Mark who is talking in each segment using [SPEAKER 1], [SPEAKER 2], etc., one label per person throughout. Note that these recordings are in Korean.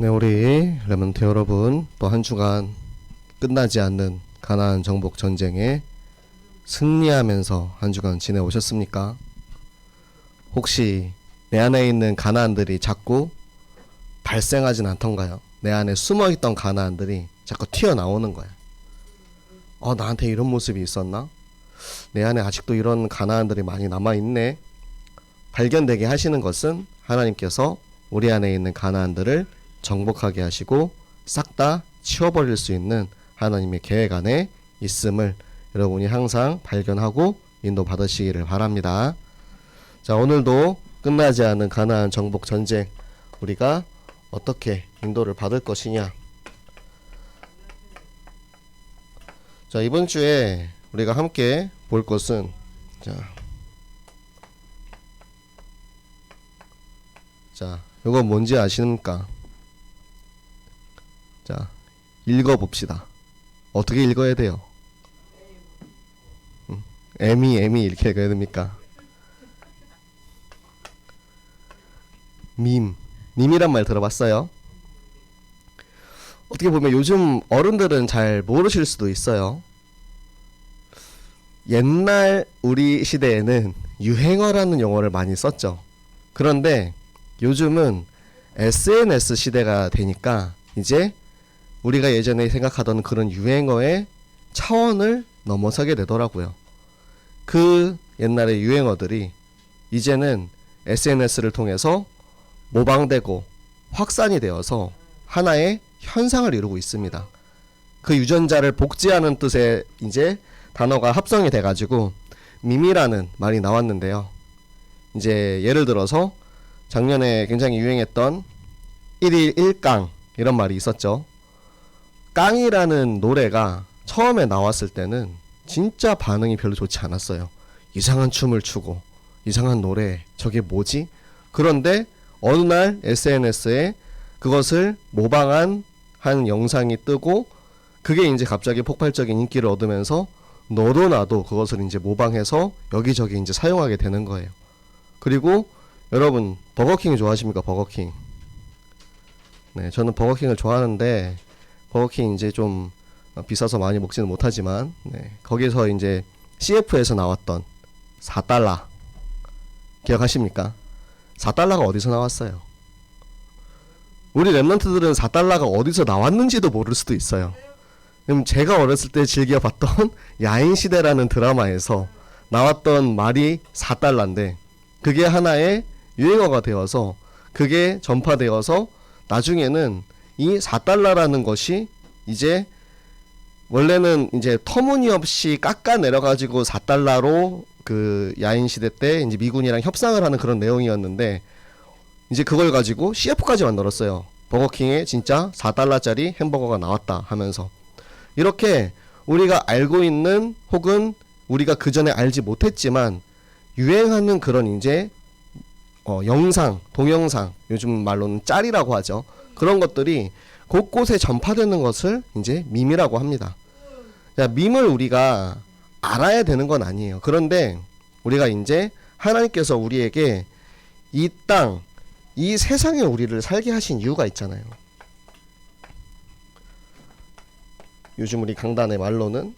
[SPEAKER 1] 네, 우리 레몬트 여러분, 또 한 주간 끝나지 않는 가나안 정복 전쟁에 승리하면서 한 주간 지내오셨습니까? 혹시 내 안에 있는 가나안들이 자꾸 발생하진 않던가요? 내 안에 숨어 있던 가나안들이 자꾸 튀어나오는 거야. 어, 나한테 이런 모습이 있었나? 내 안에 아직도 이런 가나안들이 많이 남아 있네. 발견되게 하시는 것은 하나님께서 우리 안에 있는 가나안들을 정복하게 하시고 싹 다 치워버릴 수 있는 하나님의 계획 안에 있음을 여러분이 항상 발견하고 인도 받으시기를 바랍니다. 자, 오늘도 끝나지 않은 가나안 정복 전쟁 우리가 어떻게 인도를 받을 것이냐. 자, 이번 주에 우리가 함께 볼 것은 자. 자, 이거 뭔지 아십니까? 자, 읽어 봅시다. 어떻게 읽어야 돼요? 음, 애미 애미 이렇게 읽어야 됩니까? 밈, 밈이란 말 들어봤어요? 어떻게 보면 요즘 어른들은 잘 모르실 수도 있어요. 옛날 우리 시대에는 유행어라는 용어를 많이 썼죠. 그런데 요즘은 SNS 시대가 되니까 이제 우리가 예전에 생각하던 그런 유행어의 차원을 넘어서게 되더라고요. 그 옛날의 유행어들이 이제는 SNS를 통해서 모방되고 확산이 되어서 하나의 현상을 이루고 있습니다. 그 유전자를 복제하는 뜻의 이제 단어가 합성이 돼가지고 밈이라는 말이 나왔는데요. 이제 예를 들어서 작년에 굉장히 유행했던 1일 1깡 이런 말이 있었죠. 깡이라는 노래가 처음에 나왔을 때는 진짜 반응이 별로 좋지 않았어요. 이상한 춤을 추고 이상한 노래 저게 뭐지? 그런데 어느 날 SNS에 그것을 모방한 한 영상이 뜨고 그게 이제 갑자기 폭발적인 인기를 얻으면서 너도 나도 그것을 이제 모방해서 여기저기 이제 사용하게 되는 거예요. 그리고 여러분 버거킹 좋아하십니까? 버거킹. 네, 저는 버거킹을 좋아하는데 버거킹 이제 좀 비싸서 많이 먹지는 못하지만 네, 거기서 이제 CF에서 나왔던 4달러 기억하십니까? 4달러가 어디서 나왔어요? 우리 랩런트들은 4달러가 어디서 나왔는지도 모를 수도 있어요. 그럼 제가 어렸을 때 즐겨봤던 야인시대라는 드라마에서 나왔던 말이 4달러인데 그게 하나의 유행어가 되어서 그게 전파되어서 나중에는 이 4달러라는 것이 이제 원래는 이제 터무니없이 깎아 내려 가지고 4달러로 그 야인 시대 때 이제 미군이랑 협상을 하는 그런 내용이었는데 이제 그걸 가지고 CF까지 만들었어요. 버거킹에 진짜 4달러짜리 햄버거가 나왔다 하면서 이렇게 우리가 알고 있는 혹은 우리가 그 전에 알지 못했지만 유행하는 그런 이제 어, 영상, 동영상, 요즘 말로는 짤이라고 하죠. 그런 것들이 곳곳에 전파되는 것을 이제 밈이라고 합니다. 자, 밈을 우리가 알아야 되는 건 아니에요. 그런데 우리가 이제 하나님께서 우리에게 이 땅, 이 세상에 우리를 살게 하신 이유가 있잖아요. 요즘 우리 강단의 말로는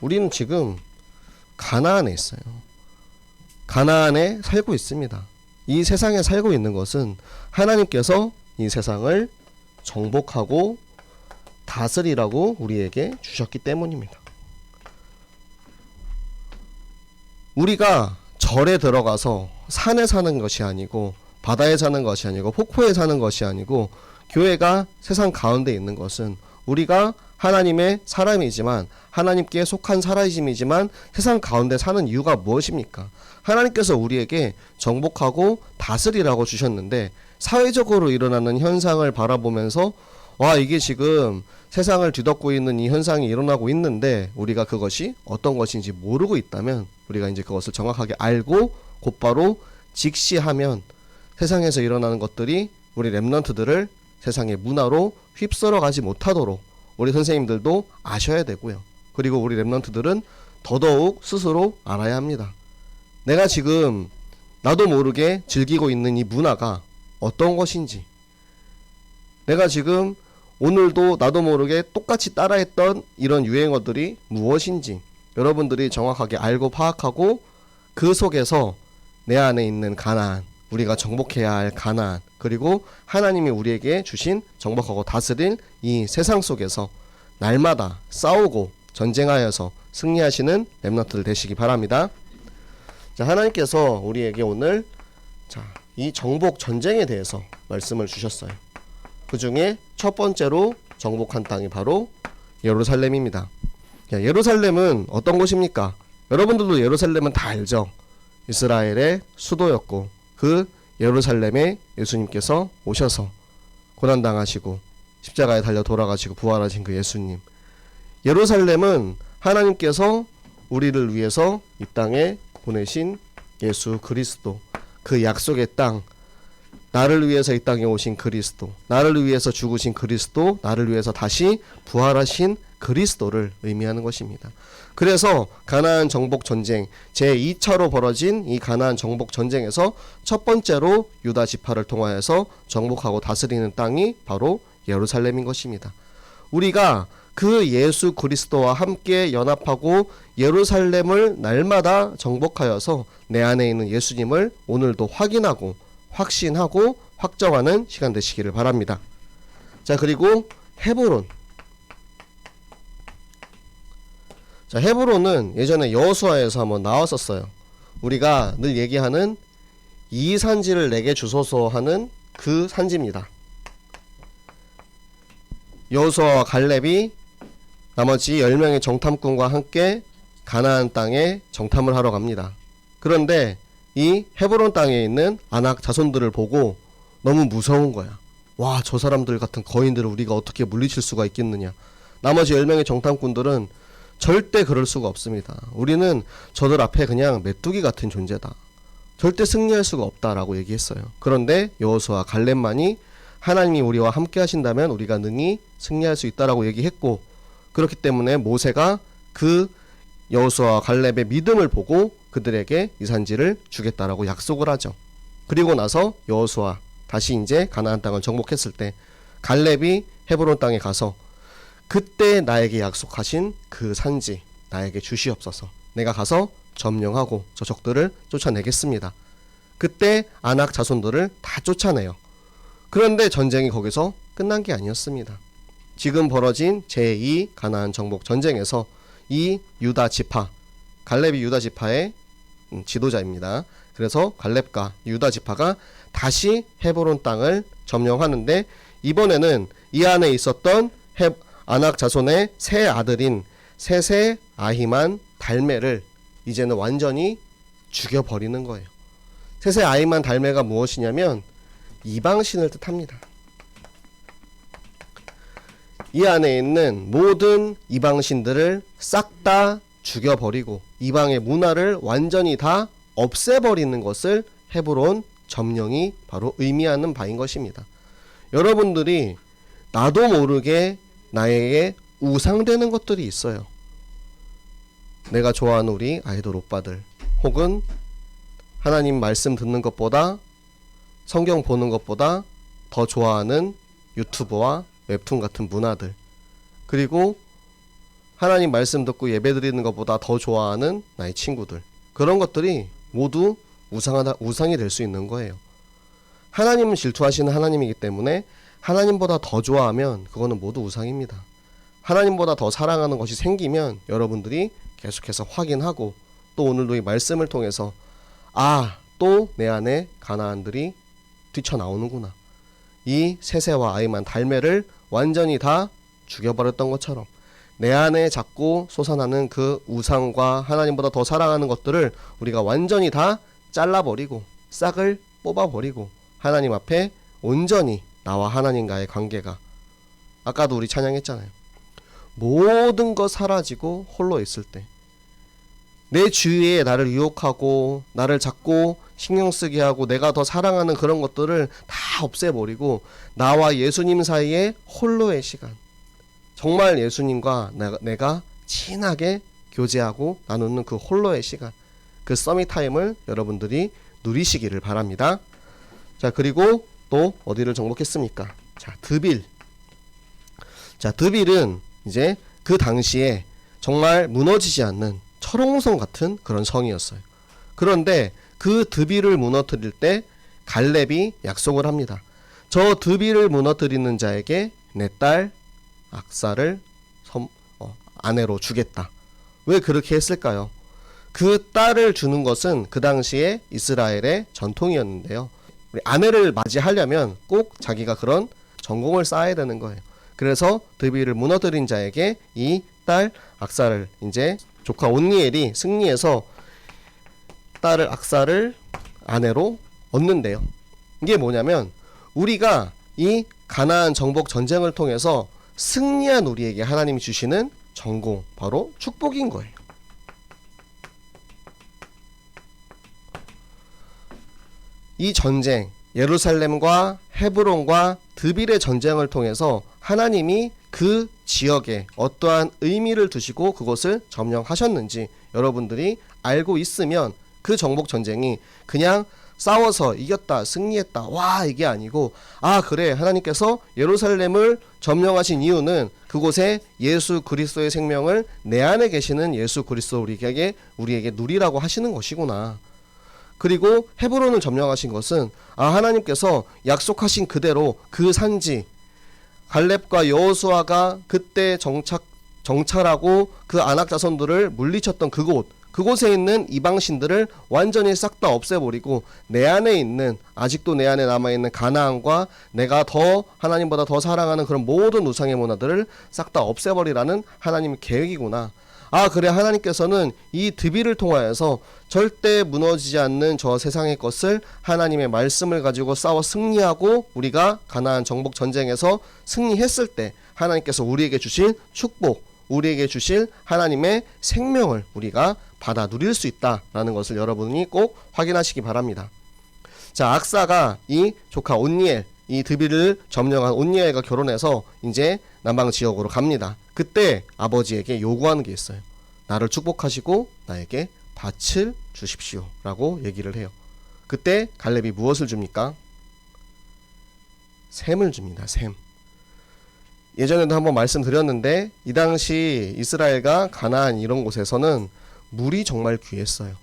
[SPEAKER 1] 우리는 지금 가나안에 있어요. 가나안에 살고 있습니다. 이 세상에 살고 있는 것은 하나님께서 이 세상을 정복하고 다스리라고 우리에게 주셨기 때문입니다. 우리가 절에 들어가서 산에 사는 것이 아니고 바다에 사는 것이 아니고 폭포에 사는 것이 아니고 교회가 세상 가운데 있는 것은 우리가 하나님의 사람이지만 하나님께 속한 사람이지만 세상 가운데 사는 이유가 무엇입니까? 하나님께서 우리에게 정복하고 다스리라고 주셨는데 사회적으로 일어나는 현상을 바라보면서 와 이게 지금 세상을 뒤덮고 있는 이 현상이 일어나고 있는데 우리가 그것이 어떤 것인지 모르고 있다면 우리가 이제 그것을 정확하게 알고 곧바로 직시하면 세상에서 일어나는 것들이 우리 랩런트들을 세상의 문화로 휩쓸어 가지 못하도록 우리 선생님들도 아셔야 되고요. 그리고 우리 랩런트들은 더더욱 스스로 알아야 합니다. 내가 지금 나도 모르게 즐기고 있는 이 문화가 어떤 것인지 내가 지금 오늘도 나도 모르게 똑같이 따라했던 이런 유행어들이 무엇인지 여러분들이 정확하게 알고 파악하고 그 속에서 내 안에 있는 가난, 우리가 정복해야 할 가난, 그리고 하나님이 우리에게 주신 정복하고 다스릴 이 세상 속에서 날마다 싸우고 전쟁하여서 승리하시는 렘너트들 되시기 바랍니다. 자, 하나님께서 우리에게 오늘 자, 이 정복 전쟁에 대해서 말씀을 주셨어요. 그 중에 첫 번째로 정복한 땅이 바로 예루살렘입니다. 야, 예루살렘은 어떤 곳입니까? 여러분들도 예루살렘은 다 알죠. 이스라엘의 수도였고 그 예루살렘에 예수님께서 오셔서 고난 당하시고 십자가에 달려 돌아가시고 부활하신 그 예수님. 예루살렘은 하나님께서 우리를 위해서 이 땅에 보내신 예수 그리스도 그 약속의 땅 나를 위해서 이 땅에 오신 그리스도 나를 위해서 죽으신 그리스도 나를 위해서 다시 부활하신 그리스도를 의미하는 것입니다. 그래서 가나안 정복 전쟁 제 2차로 벌어진 이 가나안 정복 전쟁에서 첫 번째로 유다 지파를 통하여서 정복하고 다스리는 땅이 바로 예루살렘인 것입니다. 우리가 그 예수 그리스도와 함께 연합하고 예루살렘을 날마다 정복하여서 내 안에 있는 예수님을 오늘도 확인하고 확신하고 확정하는 시간 되시기를 바랍니다. 자, 그리고 헤브론. 자, 헤브론은 예전에 여호수아에서 한번 나왔었어요. 우리가 늘 얘기하는 이 산지를 내게 주소서 하는 그 산지입니다. 여호수아와 갈렙이 나머지 10명의 정탐꾼과 함께 가나안 땅에 정탐을 하러 갑니다. 그런데 이 헤브론 땅에 있는 아낙 자손들을 보고 너무 무서운 거야. 와, 저 사람들 같은 거인들을 우리가 어떻게 물리칠 수가 있겠느냐. 나머지 10명의 정탐꾼들은 절대 그럴 수가 없습니다. 우리는 저들 앞에 그냥 메뚜기 같은 존재다. 절대 승리할 수가 없다라고 얘기했어요. 그런데 여호수아 갈렙만이 하나님이 우리와 함께 하신다면 우리가 능히 승리할 수 있다라고 얘기했고 그렇기 때문에 모세가 그 여호수아 갈렙의 믿음을 보고 그들에게 이 산지를 주겠다라고 약속을 하죠. 그리고 나서 여호수아 다시 이제 가나안 땅을 정복했을 때 갈렙이 헤브론 땅에 가서 그때 나에게 약속하신 그 산지 나에게 주시옵소서. 내가 가서 점령하고 저 적들을 쫓아내겠습니다. 그때 아낙 자손들을 다 쫓아내요. 그런데 전쟁이 거기서 끝난 게 아니었습니다. 지금 벌어진 제2 가나안 정복 전쟁에서 이 유다 지파 갈렙이 유다 지파의 음, 지도자입니다. 그래서 갈렙과 유다 지파가 다시 헤브론 땅을 점령하는데 이번에는 이 안에 있었던 헤, 아낙 자손의 세 아들인 세세 아히만 달메를 이제는 완전히 죽여버리는 거예요. 세세 아히만 달메가 무엇이냐면 이방신을 뜻합니다. 이 안에 있는 모든 이방신들을 싹 다 죽여버리고 이방의 문화를 완전히 다 없애버리는 것을 헤브론 점령이 바로 의미하는 바인 것입니다. 여러분들이 나도 모르게 나에게 우상되는 것들이 있어요. 내가 좋아하는 우리 아이돌 오빠들 혹은 하나님 말씀 듣는 것보다 성경 보는 것보다 더 좋아하는 유튜브와 웹툰 같은 문화들 그리고 하나님 말씀 듣고 예배 드리는 것보다 더 좋아하는 나의 친구들 그런 것들이 모두 우상하다 우상이 될 수 있는 거예요. 하나님은 질투하시는 하나님이기 때문에 하나님보다 더 좋아하면 그거는 모두 우상입니다. 하나님보다 더 사랑하는 것이 생기면 여러분들이 계속해서 확인하고 또 오늘도 이 말씀을 통해서 아, 또 내 안에 가나안들이 뛰쳐나오는구나. 이 세세와 아이만 달매를 완전히 다 죽여버렸던 것처럼 내 안에 자꾸 솟아나는 그 우상과 하나님보다 더 사랑하는 것들을 우리가 완전히 다 잘라버리고 싹을 뽑아버리고 하나님 앞에 온전히 나와 하나님과의 관계가 아까도 우리 찬양했잖아요. 모든 것 사라지고 홀로 있을 때 내 주위에 나를 유혹하고 나를 자꾸 신경 쓰게 하고 내가 더 사랑하는 그런 것들을 다 없애버리고 나와 예수님 사이에 홀로의 시간 정말 예수님과 내가, 친하게 교제하고 나누는 그 홀로의 시간 그 서밋 타임을 여러분들이 누리시기를 바랍니다. 자 그리고 또 어디를 정복했습니까? 자, 드빌. 자, 드빌은 이제 그 당시에 정말 무너지지 않는 철옹성 같은 그런 성이었어요. 그런데 그 드빌을 무너뜨릴 때 갈렙이 약속을 합니다. 저 드빌을 무너뜨리는 자에게 내 딸 악사를 섬- 어, 아내로 주겠다. 왜 그렇게 했을까요? 그 딸을 주는 것은 그 당시에 이스라엘의 전통이었는데요. 우리 아내를 맞이하려면 꼭 자기가 그런 전공을 쌓아야 되는 거예요. 그래서 드비를 무너뜨린 자에게 이 딸 악사를 이제 조카 온니엘이 승리해서 딸을 악사를 아내로 얻는데요. 이게 뭐냐면 우리가 이 가나안 정복 전쟁을 통해서 승리한 우리에게 하나님이 주시는 전공 바로 축복인 거예요. 이 전쟁 예루살렘과 헤브론과 드빌의 전쟁을 통해서 하나님이 그 지역에 어떠한 의미를 두시고 그것을 점령하셨는지 여러분들이 알고 있으면 그 정복 전쟁이 그냥 싸워서 이겼다 승리했다 와 이게 아니고 아 그래 하나님께서 예루살렘을 점령하신 이유는 그곳에 예수 그리스도의 생명을 내 안에 계시는 예수 그리스도 우리에게 우리에게 누리라고 하시는 것이구나. 그리고 헤브론을 점령하신 것은 아 하나님께서 약속하신 그대로 그 산지 갈렙과 여호수아가 그때 정착 정찰하고 그 안악 자손들을 물리쳤던 그곳 그곳에 있는 이방신들을 완전히 싹 다 없애버리고 내 안에 있는 아직도 내 안에 남아 있는 가나안과 내가 더 하나님보다 더 사랑하는 그런 모든 우상의 문화들을 싹 다 없애버리라는 하나님의 계획이구나. 아 그래 하나님께서는 이 드비를 통하여서 절대 무너지지 않는 저 세상의 것을 하나님의 말씀을 가지고 싸워 승리하고 우리가 가나안 정복 전쟁에서 승리했을 때 하나님께서 우리에게 주신 축복 우리에게 주실 하나님의 생명을 우리가 받아 누릴 수 있다라는 것을 여러분이 꼭 확인하시기 바랍니다. 자, 악사가 이 조카 온니엘, 이 드비를 점령한 온니엘과 결혼해서 이제 남방 지역으로 갑니다. 그때 아버지에게 요구하는 게 있어요. 나를 축복하시고 나에게 밭을 주십시오 라고 얘기를 해요. 그때 갈렙이 무엇을 줍니까? 샘을 줍니다. 샘. 예전에도 한번 말씀드렸는데 이 당시 이스라엘과 가나안 이런 곳에서는 물이 정말 귀했어요.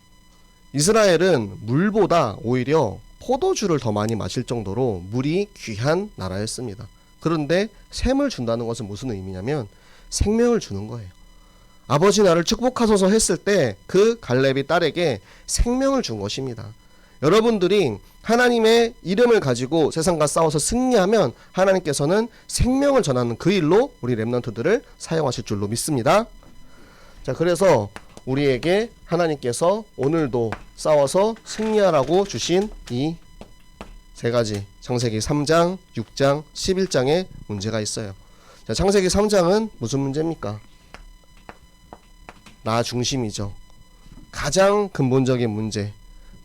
[SPEAKER 1] 이스라엘은 물보다 오히려 포도주를 더 많이 마실 정도로 물이 귀한 나라였습니다. 그런데 샘을 준다는 것은 무슨 의미냐면 생명을 주는 거예요. 아버지 나를 축복하소서 했을 때 그 갈렙이 딸에게 생명을 준 것입니다. 여러분들이 하나님의 이름을 가지고 세상과 싸워서 승리하면 하나님께서는 생명을 전하는 그 일로 우리 렘넌트들을 사용하실 줄로 믿습니다. 자, 그래서 우리에게 하나님께서 오늘도 싸워서 승리하라고 주신 이 세 가지 창세기 3장, 6장, 11장의 문제가 있어요. 자, 창세기 3장은 무슨 문제입니까? 나 중심이죠. 가장 근본적인 문제.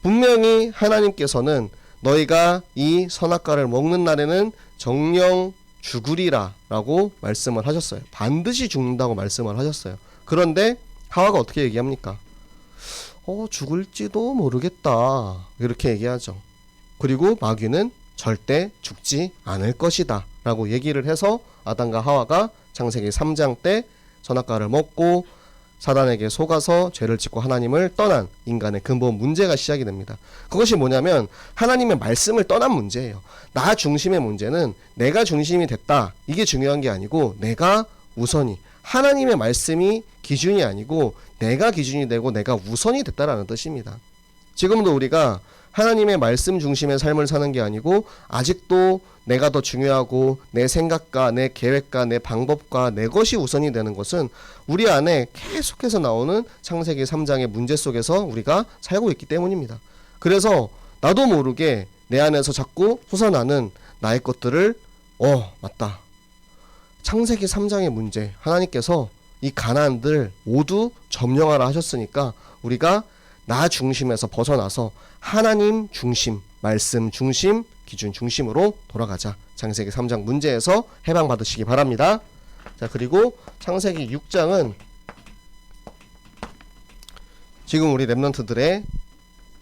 [SPEAKER 1] 분명히 하나님께서는 너희가 이 선악과를 먹는 날에는 정령 죽으리라 라고 말씀을 하셨어요. 반드시 죽는다고 말씀을 하셨어요. 그런데 하와가 어떻게 얘기합니까? 어, 죽을지도 모르겠다. 이렇게 얘기하죠. 그리고 마귀는 절대 죽지 않을 것이다. 라고 얘기를 해서 아담과 하와가 창세기 3장 때 선악과를 먹고 사단에게 속아서 죄를 짓고 하나님을 떠난 인간의 근본 문제가 시작이 됩니다. 그것이 뭐냐면 하나님의 말씀을 떠난 문제예요. 나 중심의 문제는 내가 중심이 됐다. 이게 중요한 게 아니고 내가 우선이 하나님의 말씀이 기준이 아니고 내가 기준이 되고 내가 우선이 됐다라는 뜻입니다. 지금도 우리가 하나님의 말씀 중심의 삶을 사는 게 아니고 아직도 내가 더 중요하고 내 생각과 내 계획과 내 방법과 내 것이 우선이 되는 것은 우리 안에 계속해서 나오는 창세기 3장의 문제 속에서 우리가 살고 있기 때문입니다. 그래서 나도 모르게 내 안에서 자꾸 솟아나는 나의 것들을 어 맞다 창세기 3장의 문제 하나님께서 이 가난들 모두 점령하라 하셨으니까 우리가 나 중심에서 벗어나서 하나님 중심, 말씀 중심, 기준 중심으로 돌아가자. 창세기 3장 문제에서 해방 받으시기 바랍니다. 자, 그리고 창세기 6장은 지금 우리 랩런트들의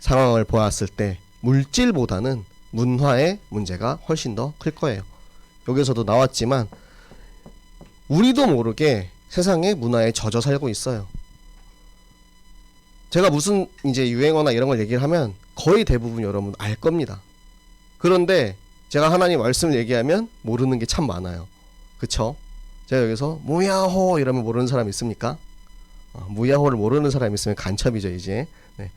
[SPEAKER 1] 상황을 보았을 때 물질보다는 문화의 문제가 훨씬 더 클 거예요. 여기서도 나왔지만 우리도 모르게 세상의 문화에 젖어 살고 있어요. 제가 무슨 이제 유행어나 이런 걸 얘기를 하면 거의 대부분 여러분 알 겁니다. 그런데 제가 하나님 말씀을 얘기하면 모르는 게 참 많아요. 그쵸? 제가 여기서 무야호 이러면 모르는 사람 있습니까? 어, 무야호를 모르는 사람 있으면 간첩이죠 이제. 네.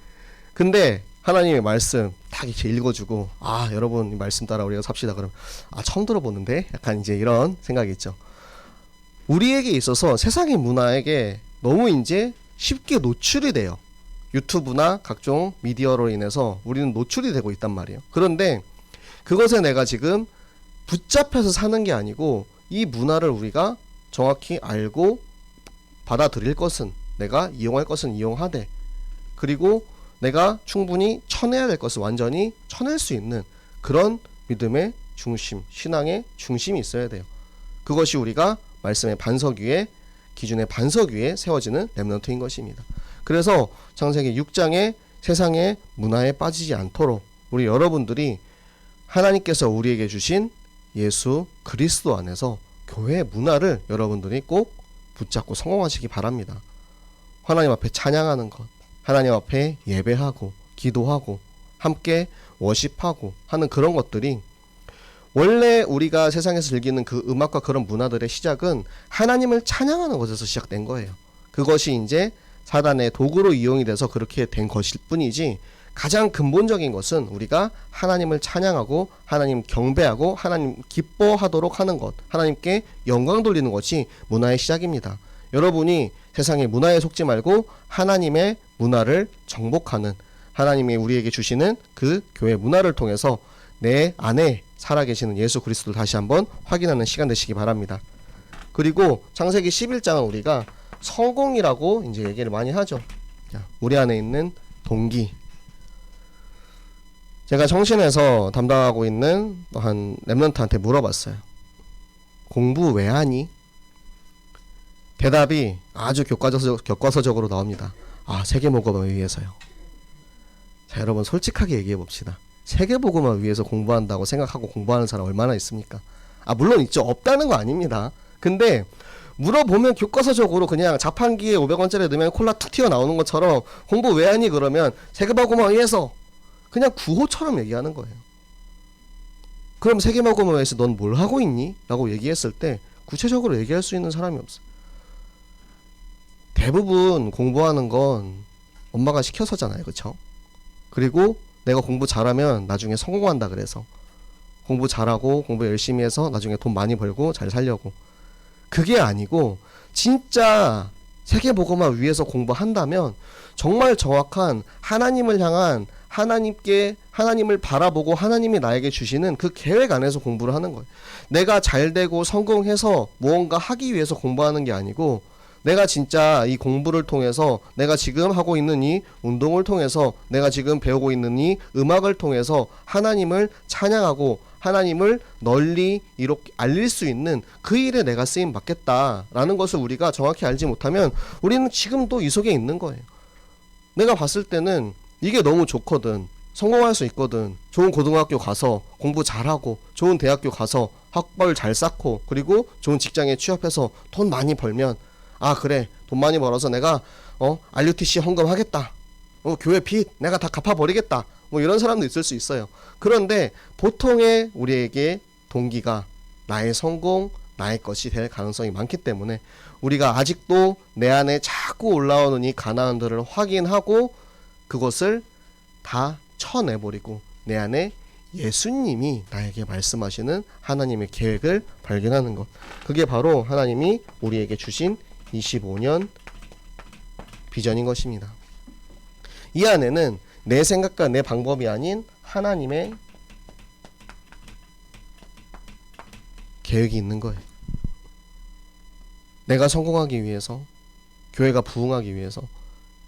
[SPEAKER 1] 근데 하나님의 말씀 딱 이렇게 읽어주고 아 여러분 이 말씀 따라 우리가 삽시다 그럼 아 처음 들어보는데 약간 이제 이런 생각이 있죠. 우리에게 있어서 세상의 문화에게 너무 이제 쉽게 노출이 돼요. 유튜브나 각종 미디어로 인해서 우리는 노출이 되고 있단 말이에요. 그런데 그것에 내가 지금 붙잡혀서 사는 게 아니고 이 문화를 우리가 정확히 알고 받아들일 것은 내가 이용할 것은 이용하되 그리고 내가 충분히 쳐내야 될 것을 완전히 쳐낼 수 있는 그런 믿음의 중심, 신앙의 중심이 있어야 돼요. 그것이 우리가 말씀의 반석 위에 기준의 반석 위에 세워지는 렘넌트인 것입니다. 그래서 창세기 6장의 세상의 문화에 빠지지 않도록 우리 여러분들이 하나님께서 우리에게 주신 예수 그리스도 안에서 교회 문화를 여러분들이 꼭 붙잡고 성공하시기 바랍니다. 하나님 앞에 찬양하는 것, 하나님 앞에 예배하고 기도하고 함께 워십하고 하는 그런 것들이 원래 우리가 세상에서 즐기는 그 음악과 그런 문화들의 시작은 하나님을 찬양하는 것에서 시작된 거예요. 그것이 이제 사단의 도구로 이용이 돼서 그렇게 된 것일 뿐이지 가장 근본적인 것은 우리가 하나님을 찬양하고 하나님 경배하고 하나님 기뻐하도록 하는 것, 하나님께 영광 돌리는 것이 문화의 시작입니다. 여러분이 세상의 문화에 속지 말고 하나님의 문화를 정복하는 하나님이 우리에게 주시는 그 교회 문화를 통해서 내 안에 살아계시는 예수 그리스도를 다시 한번 확인하는 시간 되시기 바랍니다. 그리고 창세기 11장은 우리가 성공이라고 이제 얘기를 많이 하죠. 자, 우리 안에 있는 동기. 제가 정신에서 담당하고 있는 한 랩런트한테 물어봤어요. 공부 왜 하니? 대답이 아주 교과서적, 교과서적으로 나옵니다. 아, 세계모금을 위해서요. 자, 여러분 솔직하게 얘기해 봅시다. 세계복음을 위해서 공부한다고 생각하고 공부하는 사람 얼마나 있습니까? 아 물론 있죠. 없다는 거 아닙니다. 근데 물어보면 교과서적으로 그냥 자판기에 500원짜리 넣으면 콜라 툭 튀어 나오는 것처럼 공부 왜 하니 그러면 세계복음을 위해서 그냥 구호처럼 얘기하는 거예요. 그럼 세계복음을 위해서 넌 뭘 하고 있니? 라고 얘기했을 때 구체적으로 얘기할 수 있는 사람이 없어. 대부분 공부하는 건 엄마가 시켜서잖아요. 그쵸? 그리고 내가 공부 잘하면 나중에 성공한다 그래서 공부 잘하고 공부 열심히 해서 나중에 돈 많이 벌고 잘 살려고 그게 아니고 진짜 세계보고만 위해서 공부한다면 정말 정확한 하나님을 향한 하나님께 하나님을 바라보고 하나님이 나에게 주시는 그 계획 안에서 공부를 하는 거예요. 내가 잘 되고 성공해서 무언가 하기 위해서 공부하는 게 아니고 내가 진짜 이 공부를 통해서 내가 지금 하고 있는 이 운동을 통해서 내가 지금 배우고 있는 이 음악을 통해서 하나님을 찬양하고 하나님을 널리 이렇게 알릴 수 있는 그 일에 내가 쓰임 받겠다라는 것을 우리가 정확히 알지 못하면 우리는 지금도 이 속에 있는 거예요. 내가 봤을 때는 이게 너무 좋거든. 성공할 수 있거든. 좋은 고등학교 가서 공부 잘하고 좋은 대학교 가서 학벌 잘 쌓고 그리고 좋은 직장에 취업해서 돈 많이 벌면 아 그래. 돈 많이 벌어서 내가 어 RUTC 헌금하겠다. 어 교회 빚 내가 다 갚아버리겠다. 뭐 이런 사람도 있을 수 있어요. 그런데 보통의 우리에게 동기가 나의 성공 나의 것이 될 가능성이 많기 때문에 우리가 아직도 내 안에 자꾸 올라오는 이 가나안들을 확인하고 그것을 다 쳐내버리고 내 안에 예수님이 나에게 말씀하시는 하나님의 계획을 발견하는 것. 그게 바로 하나님이 우리에게 주신 25년 비전인 것입니다. 이 안에는 내 생각과 내 방법이 아닌 하나님의 계획이 있는 거예요. 내가 성공하기 위해서, 교회가 부흥하기 위해서,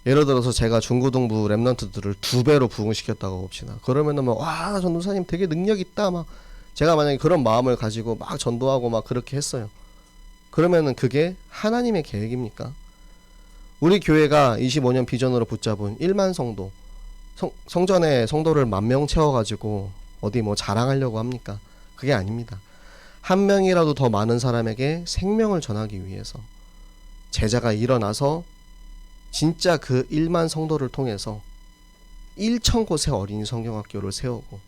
[SPEAKER 1] 예를 들어서 제가 중고등부 랩런트들을 두 배로 부흥시켰다고 봅시다. 그러면은 막, 와, 전도사님 되게 능력 있다. 막, 제가 만약에 그런 마음을 가지고 막 전도하고 막 그렇게 했어요. 그러면은 그게 하나님의 계획입니까? 우리 교회가 25년 비전으로 붙잡은 1만 성도 성, 성전에 성도를 만 명 채워가지고 어디 뭐 자랑하려고 합니까? 그게 아닙니다. 한 명이라도 더 많은 사람에게 생명을 전하기 위해서 제자가 일어나서 진짜 그 1만 성도를 통해서 1천 곳의 어린이 성경학교를 세우고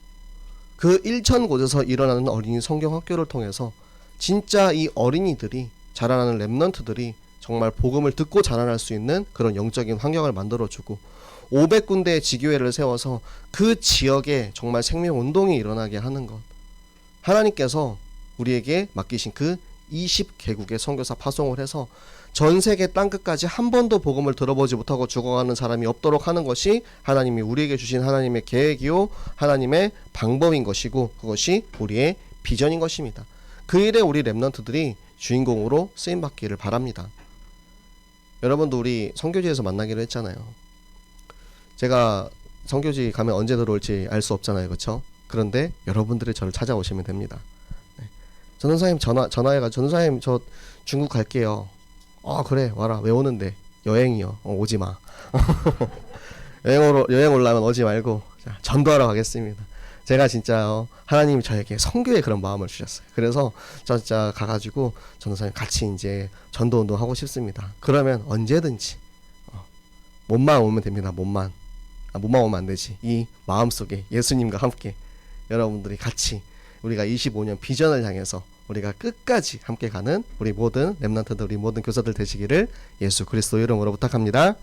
[SPEAKER 1] 그 1천 곳에서 일어나는 어린이 성경학교를 통해서 진짜 이 어린이들이 자라나는 랩넌트들이 정말 복음을 듣고 자라날 수 있는 그런 영적인 환경을 만들어주고 500군데의 지교회를 세워서 그 지역에 정말 생명 운동이 일어나게 하는 것 하나님께서 우리에게 맡기신 그 20개국의 선교사 파송을 해서 전 세계 땅 끝까지 한 번도 복음을 들어보지 못하고 죽어가는 사람이 없도록 하는 것이 하나님이 우리에게 주신 하나님의 계획이요 하나님의 방법인 것이고 그것이 우리의 비전인 것입니다. 그 일에 우리 랩런트들이 주인공으로 쓰임 받기를 바랍니다. 여러분도 우리 성교지에서 만나기로 했잖아요. 제가 성교지 가면 언제 들어올지 알 수 없잖아요, 그렇죠? 그런데 여러분들이 저를 찾아오시면 됩니다. 네. 전도사님 전화 전화해가 전도사님 저 중국 갈게요. 아 그래 와라 왜 오는데 여행이요 어, 오지 마 여행으로 여행 올라면 오지 말고 자, 전도하러 가겠습니다 제가 진짜 어, 하나님이 저에게 성교의 그런 마음을 주셨어요. 그래서 저 진짜 가가지고 전도사님 같이 이제 전도 운동 하고 싶습니다. 그러면 언제든지 어, 몸만 오면 됩니다 몸만. 아, 몸만 오면 안 되지. 이 마음 속에 예수님과 함께 여러분들이 같이 우리가 25년 비전을 향해서 우리가 끝까지 함께 가는 우리 모든 렘넌트들 우리 모든 교사들 되시기를 예수 그리스도 이름으로 부탁합니다.